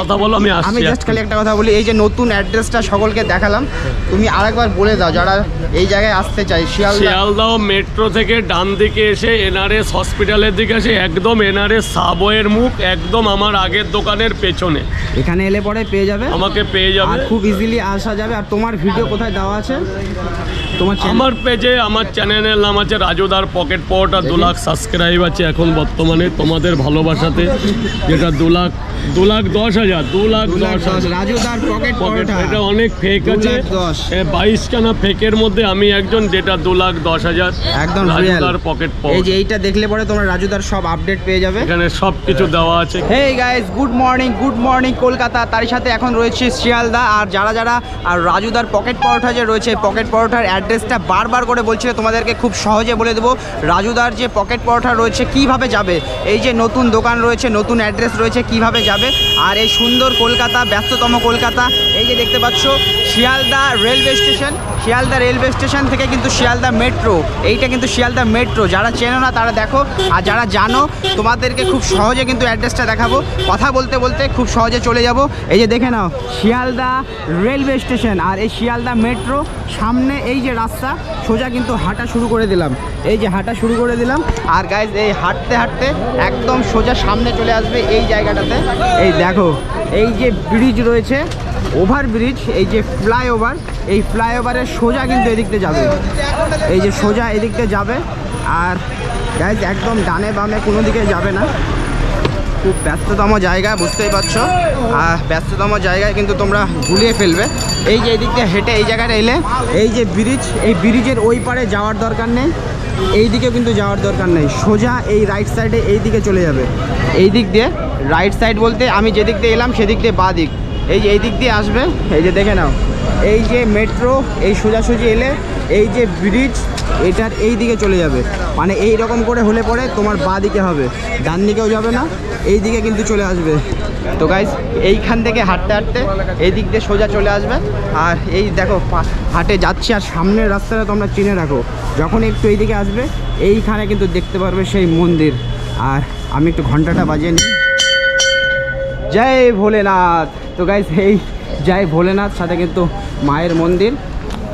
কথা বলো আমি আমি জাস্ট খালি একটা কথা বলি এই যে নতুন অ্যাড্রেসটা সকলকে দেখালাম তুমি আরেকবার বলে দাও যারা এই জায়গায় আসতে চাই শিয়ালদা শিয়ালদাহ মেট্রো থেকে ডান দিকে এসে এনআরএস হসপিটালের দিকে এসে একদম এনআরএস সাবওয়ের মুখ একদম আমার আগের দোকানের পেছনে। এখানে এলে পরে পেয়ে যাবে। আমাকে পেয়ে যাবে। খুব ইজিলি আসা যাবে। আর তোমার ভিডিও কোথায় দেওয়া আছে? আমার পেজে আমার চ্যানেলের নাম আছে রাজুদার পকেট পাওয়াটা দু লাখ সাবস্ক্রাইব আছে এখন বর্তমানে তোমাদের ভালোবাসাতে যেটা দু লাখ দু লাখ দশ হাজার দু লাখ দশ হাজার। রাজুদার পকেট পকেট এটা অনেক ফেক আছে। দশ। বাইশখানা ফেকের মধ্যে আমি একজন যেটা দু লাখ দশ হাজার। একদম। রাজুদার পকেট এই যে এইটা দেখলে পরে তোমরা রাজুদার সব আপডেট পেয়ে যাবে। এখানে সব কিছু দেওয়া আছে। Hey guys good morning good morning Kolkata তারই সাথে এখন রয়েছে শিয়ালদা। আর যারা যারা আর রাজুদার পকেট পরোটা যে রয়েছে পকেট পরোটার অ্যাড্রেসটা বারবার করে বলছিল, তোমাদেরকে খুব সহজে বলে দেবো। রাজুদার যে পকেট পরোটা রয়েছে, কীভাবে যাবে? এই যে নতুন দোকান রয়েছে, নতুন অ্যাড্রেস রয়েছে, কীভাবে যাবে? আর এই সুন্দর কলকাতা, ব্যস্ততম কলকাতা, এই যে দেখতে পাচ্ছ, Sealdah railway station, Sealdah railway station থেকে কিন্তু শিয়ালদা মেট্রো, এইটা কিন্তু শিয়ালদা মেট্রো। যারা চেনো না, তারা দেখো, আর যারা জানো, তোমাদেরকে খুব সহজে কিন্তু অ্যাড্রেসটা দেখাবো। কথা বলতে বলতে খুব সহজে চলে যাব। এই যে দেখে নাও, শিয়ালদা রেলওয়ে স্টেশন আর এই শিয়ালদা মেট্রো, সামনে এই যে রাস্তা, সোজা কিন্তু হাঁটা শুরু করে দিলাম। এই যে হাঁটা শুরু করে দিলাম। আর গাইজ এই হাঁটতে হাঁটতে একদম সোজা সামনে চলে আসবে এই জায়গাটাতে। এই দেখো এই যে ব্রিজ রয়েছে ওভার ব্রিজ এই যে ফ্লাইওভার এই ফ্লাইওভারের সোজা কিন্তু এদিক দিয়ে যাবে। এই যে সোজা এদিক দিয়ে যাবে, আর গাইজ একদম ডানে বামে কোনো দিকে যাবে না। খুব ব্যস্ততম জায়গা, বুঝতেই পারছ? আর ব্যস্ততম জায়গায় কিন্তু তোমরা গুলিয়ে ফেলবে। এই যে এদিক হেঁটে এই জায়গাটা এলে, এই যে ব্রিজ এই ব্রিজের ওই পারে যাওয়ার দরকার নেই। এই দিকে কিন্তু যাওয়ার দরকার নেই। সোজা এই রাইট সাইডে এই দিকে চলে যাবে। এই দিক দিয়ে রাইট সাইড বলতে আমি যেদিক দিয়ে এলাম সেদিক দিয়ে বা দিক। এই যে এই দিক দিয়ে আসবে এই যে দেখে নাও। এই যে মেট্রো এই সোজাসুজি এলে এই যে ব্রিজ এটার এই দিকে চলে যাবে। মানে এই রকম করে হলে পরে তোমার বা দিকে হবে। ডান দিকেও যাবে না, এই দিকে কিন্তু চলে আসবে। তো গাইজ এইখান থেকে হাঁটতে হাঁটতে এই দিক দিয়ে সোজা চলে আসবে। আর এই দেখো হাটে যাচ্ছি আর সামনের রাস্তাটা তোমরা চিনে রাখো। যখন একটু এই দিকে আসবে, এইখানে কিন্তু দেখতে পারবে সেই মন্দির। আর আমি একটু ঘন্টাটা বাজিয়ে নিই। জয় ভোলেনাথ। তো গাইজ এই জয় ভোলেনাথ সাথে কিন্তু মায়ের মন্দির।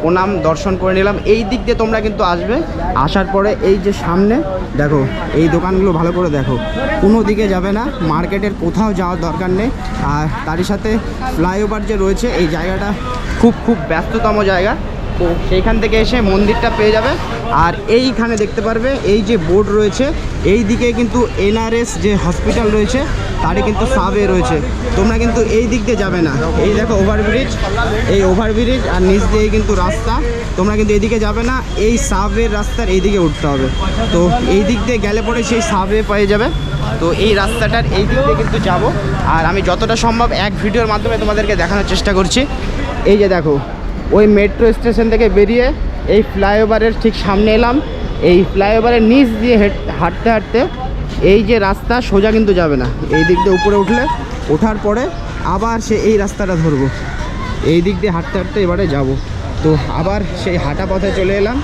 প্রণাম, দর্শন করে নিলাম। এই দিক দিয়ে তোমরা কিন্তু আসবে। আসার পরে এই যে সামনে, দেখো, এই দোকানগুলো ভালো করে দেখো। কোনো দিকে যাবে না, মার্কেটের কোথাও যাওয়ার দরকার নেই। আর তারই সাথে ফ্লাইওভার যে রয়েছে, এই জায়গাটা খুব খুব ব্যস্ততম জায়গা। তো সেইখান থেকে এসে মন্দিরটা পেয়ে যাবে। আর এইখানে দেখতে পারবে, এই যে বোর্ড রয়েছে, এই দিকে কিন্তু এনআরএস যে হসপিটাল রয়েছে, তারই কিন্তু সাবে রয়েছে। তোমরা কিন্তু এই দিক দিয়ে যাবে না। এই দেখো ওভারব্রিজ এই ওভারব্রিজ আর নিচ দিয়ে কিন্তু রাস্তা। তোমরা কিন্তু এদিকে যাবে না, এই সাবের রাস্তার এই দিকে উঠতে হবে। তো এই দিক দিয়ে গেলে পরে সেই সাবে পেয়ে যাবে। তো এই রাস্তাটার এই দিক দিয়ে কিন্তু যাব। আর আমি যতটা সম্ভব এক ভিডিওর মাধ্যমে তোমাদেরকে দেখানোর চেষ্টা করছি। এই যে দেখো ওই মেট্রো স্টেশন থেকে বেরিয়ে এই ফ্লাইওভারের ঠিক সামনে এলাম। এই ফ্লাইওভারের নিচ দিয়ে হেঁট- হাঁটতে হাঁটতে এই যে রাস্তা, সোজা কিন্তু যাবে না। এই দিক দিয়ে উপরে উঠলে, ওঠার পরে আবার সে এই রাস্তাটা ধরবো। এই দিক দিয়ে হাঁটতে হাঁটতে এবারে যাব। তো আবার সেই হাঁটা পথে চলে এলাম।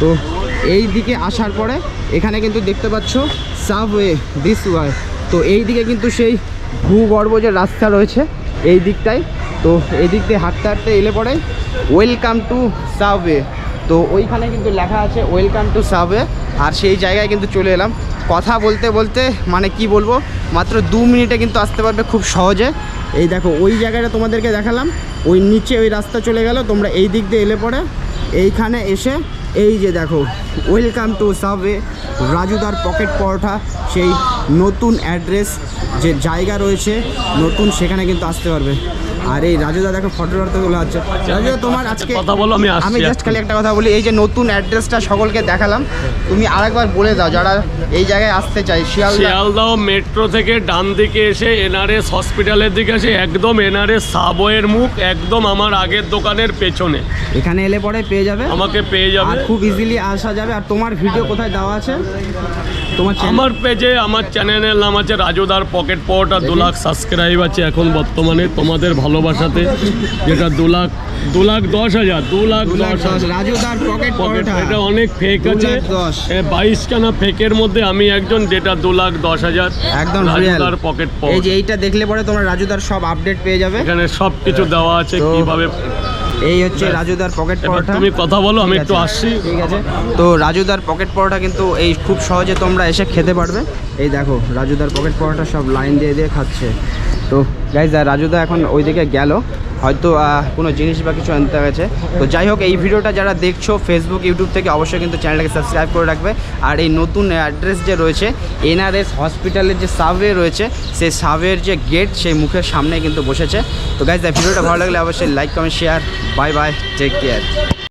তো এই দিকে আসার পরে এখানে কিন্তু দেখতে পাচ্ছ সাবওয়ে দিস ওয়ে তো এই দিকে কিন্তু সেই ভূগর্ভ যে রাস্তা রয়েছে, এই দিকটায় তো এই দিক দিয়ে হাঁটতে হাঁটতে এলে পরে ওয়েলকাম টু সাবওয়ে তো ওইখানে কিন্তু লেখা আছে ওয়েলকাম টু সাবওয়ে আর সেই জায়গায় কিন্তু চলে এলাম। কথা বলতে বলতে মানে কি বলব, মাত্র দু মিনিটে কিন্তু আসতে পারবে খুব সহজে। এই দেখো, ওই জায়গাটা তোমাদেরকে দেখালাম। ওই নিচে ওই রাস্তা চলে গেল, তোমরা এই দিক দিয়ে এলে পরে এইখানে এসে এই যে দেখো ওয়েলকাম টু সাবওয়ে রাজুদার পকেট পরোটা, সেই নতুন অ্যাড্রেস যে জায়গা রয়েছে, নতুন, সেখানে কিন্তু আসতে পারবে। আর এই রাজুদা দেখো ফটো ফটো তোলা হচ্ছে রাজুদা তোমার আজকে কথা বলো আমি আমি জাস্ট খালি একটা কথা বলি এই যে নতুন অ্যাড্রেসটা সকলকে দেখালাম তুমি আরেকবার বলে দাও যারা এই জায়গায় আসতে চাই শিয়ালদা শিয়ালদাহ মেট্রো থেকে ডান দিকে এসে এনআরএস হসপিটালের দিকে এসে একদম এনআরএস সাবওয়ের মুখ একদম আমার আগের দোকানের পেছনে। এখানে এলে পরে পেয়ে যাবে? আমাকে পেয়ে আর যাবে খুব ইজিলি আসা যাবে। আর তোমার ভিডিও কোথায় দেওয়া আছে? তোমার আমার পেজে আমার চ্যানেলের নাম আছে রাজুদার পকেট পরোটা দু লাখ সাবস্ক্রাইব আছে এখন বর্তমানে তোমাদের ভালোবাসাতে যেটা দু লাখ দু লাখ দশ হাজার দু লাখ দশ হাজার। রাজুদার পকেট পকেট এটা অনেক ফেক আছে। বাইশখানা ফেকের মধ্যে আমি একজন যেটা দু লাখ দশ হাজার। একদম রাজুদার পকেট এই যে এইটা দেখলে পরে তোমরা রাজুদার সব আপডেট পেয়ে যাবে। এখানে সব কিছু দেওয়া আছে কীভাবে এই হচ্ছে রাজুদার পকেট পরোটা। তুমি কথা বলো আমি একটু। আসছি। ঠিক আছে। তো রাজুদার পকেট পরোটা কিন্তু এই খুব সহজে তোমরা এসে খেতে পারবে। এই দেখো রাজুদার পকেট পরোটা সব লাইন দিয়ে দিয়ে খাচ্ছে। তো গাইজ রাজুদা এখন ওইদিকে গেল। হয়তো কোনো জিনিস বা কিছু আনতে গেছে তো যাই হোক, এই ভিডিওটা যারা দেখছ ফেসবুক ইউটিউব থেকে, অবশ্যই কিন্তু চ্যানেলটাকে সাবস্ক্রাইব করে রাখবে। আর এই নতুন অ্যাড্রেস যে রয়েছে এনআরএস হসপিটালের যে সাবওয়ে রয়েছে, সেই সাবওয়ের যে গেট সেই মুখের সামনে কিন্তু বসেছে। তো গাইজ ভিডিওটা ভালো লাগলে অবশ্যই like comment share bye bye take care